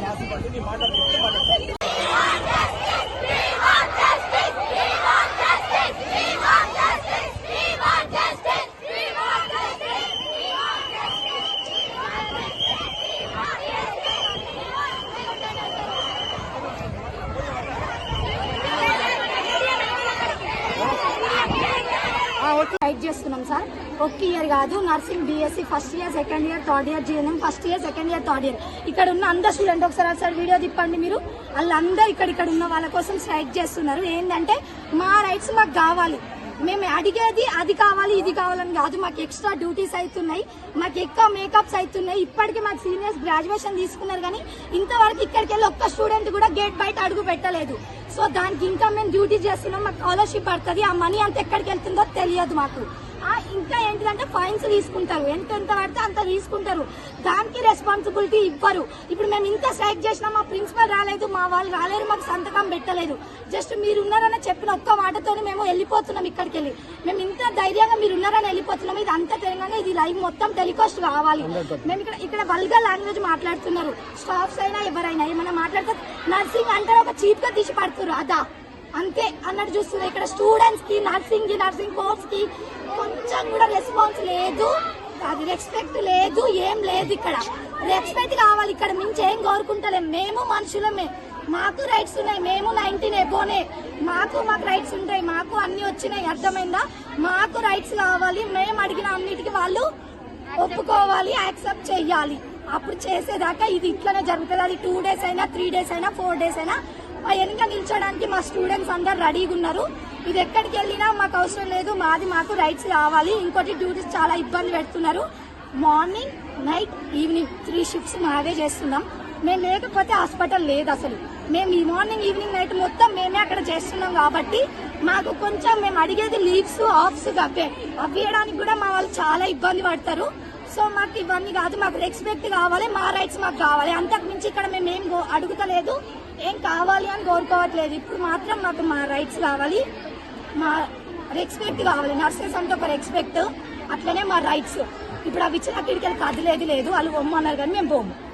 మాట మాట గైడ్ చేస్తున్నాం సార్. ఒక్క ఇయర్ కాదు nursing BSc first year second year third year GNM first year second year third year ఇక్కడ ఉన్న అందరు స్టూడెంట్ ఒకసారి సార్ వీడియో తిప్పండి మీరు. వాళ్ళందరూ ఇక్కడ ఇక్కడ ఉన్న వాళ్ళ కోసం స్ట్రైక్ చేస్తున్నారు. ఏంటంటే మా రైట్స్ మాకు కావాలి. మేము అడిగేది అది కావాలి ఇది కావాలని కాదు. మాకు ఎక్స్ట్రా డ్యూటీస్ అవుతున్నాయి మాకు ఎక్కువ మేకప్స్ అవుతున్నాయి ఇప్పటికీ మాకు సీనియర్స్ గ్రాడ్యుయేషన్ తీసుకున్నారు కానీ ఇంతవరకు ఇక్కడికి వెళ్ళి ఒక్క స్టూడెంట్ కూడా గేట్ బయట అడుగు పెట్టలేదు. సో దానికి ఇంకా మేము డ్యూటీ చేస్తున్నాం. మాకు స్కాలర్షిప్ పడుతుంది. ఆ మనీ అంత ఎక్కడికి వెళ్తుందో తెలియదు మాకు. ఇంకా ఏంటిదంటే ఫైన్స్ తీసుకుంటారు. ఎంత ఎంత పడితే అంత తీసుకుంటారు. దానికి రెస్పాన్సిబిలిటీ ఇవ్వరు. ఇప్పుడు మేము ఇంత స్ట్రైక్ చేసినా మా ప్రిన్సిపల్ రాలేదు మా వాళ్ళు రాలేరు మాకు సంతకం పెట్టలేదు. జస్ట్ మీరు ఉన్నారని చెప్పిన ఒక్క మాటతో మేము వెళ్ళిపోతున్నాం ఇక్కడికి వెళ్ళి మేము ఇంత ధైర్యంగా మీరు ఉన్నారని వెళ్ళిపోతున్నాం. ఇది అంత తెలంగాణ ఇది లైవ్ మొత్తం టెలికాస్ట్ కావాలి. మేము ఇక్కడ ఇక్కడ వల్గర్ లాంగ్వేజ్ మాట్లాడుతున్నారు. స్టాఫ్స్ అయినా ఎవరైనా ఏమైనా మాట్లాడితే నర్సింగ్ అంటే ఒక చీప్గా తీసి పడుతున్నారు. అదా. అంతే అన్నట్టు చూస్తున్నారు. ఇక్కడ స్టూడెంట్స్కి నర్సింగ్కి నర్సింగ్ కోర్స్కి కొంచెం కూడా రెస్పాన్స్ లేదు. అది రెస్పెక్ట్ లేదు ఏం లేదు ఇక్కడ. రెస్పెక్ట్ కావాలి ఇక్కడ మించి ఏం కోరుకుంటలేం. మేము మనుషులమే. మాకు రైట్స్ ఉన్నాయి మేము నైన్టీన్ ఎబోనే మాకు మాకు రైట్స్ ఉంటాయి మాకు అన్ని వచ్చినాయి అర్థమైందా? మాకు రైట్స్ కావాలి మేము అడిగిన అన్నిటికీ వాళ్ళు ఒప్పుకోవాలి యాక్సెప్ట్ చేయాలి. అప్పుడు చేసేదాకా ఇది ఇట్లనే జరుగుతుంది. అది టూ డేస్ అయినా త్రీ డేస్ అయినా ఫోర్ డేస్ అయినా మా వెనుక నిల్చోడానికి మా స్టూడెంట్స్ అందరు రెడీగా ఉన్నారు. ఇది ఎక్కడికి వెళ్ళినా మాకు అవసరం లేదు మాది మాకు రైట్స్ కావాలి ఇంకోటి డ్యూటీస్ చాలా ఇబ్బంది పెడుతున్నారు. Morning night evening three shifts మావే చేస్తున్నాం. మేము లేకపోతే హాస్పిటల్ లేదు అసలు. మేము ఈ మార్నింగ్ ఈవినింగ్ నైట్ మొత్తం మేమే అక్కడ చేస్తున్నాం కాబట్టి మాకు కొంచెం మేము అడిగేది లీవ్స్ ఆఫ్స్ అవే. అవ్వడానికి కూడా మా వాళ్ళు చాలా ఇబ్బంది పడతారు. సో మాకు ఇవన్నీ కాదు మాకు రెస్పెక్ట్ కావాలి మా రైట్స్ మాకు కావాలి. అంతకు మించి ఇక్కడ మేము ఏం గో- అడుగుతలేదు. ఏం కావాలి అని కోరుకోవట్లేదు. ఇప్పుడు మాత్రం మాకు మా రైట్స్ కావాలి. మా రెస్పెక్ట్ కావాలి. నర్సెస్ అంటే ఒక రెస్పెక్ట్ అట్లనే మా రైట్స్ ఇప్పుడు అవి ఇచ్చిన వెళ్ళి కదిలేదు లేదు. వాళ్ళు బొమ్మన్నారు కానీ మేము పోము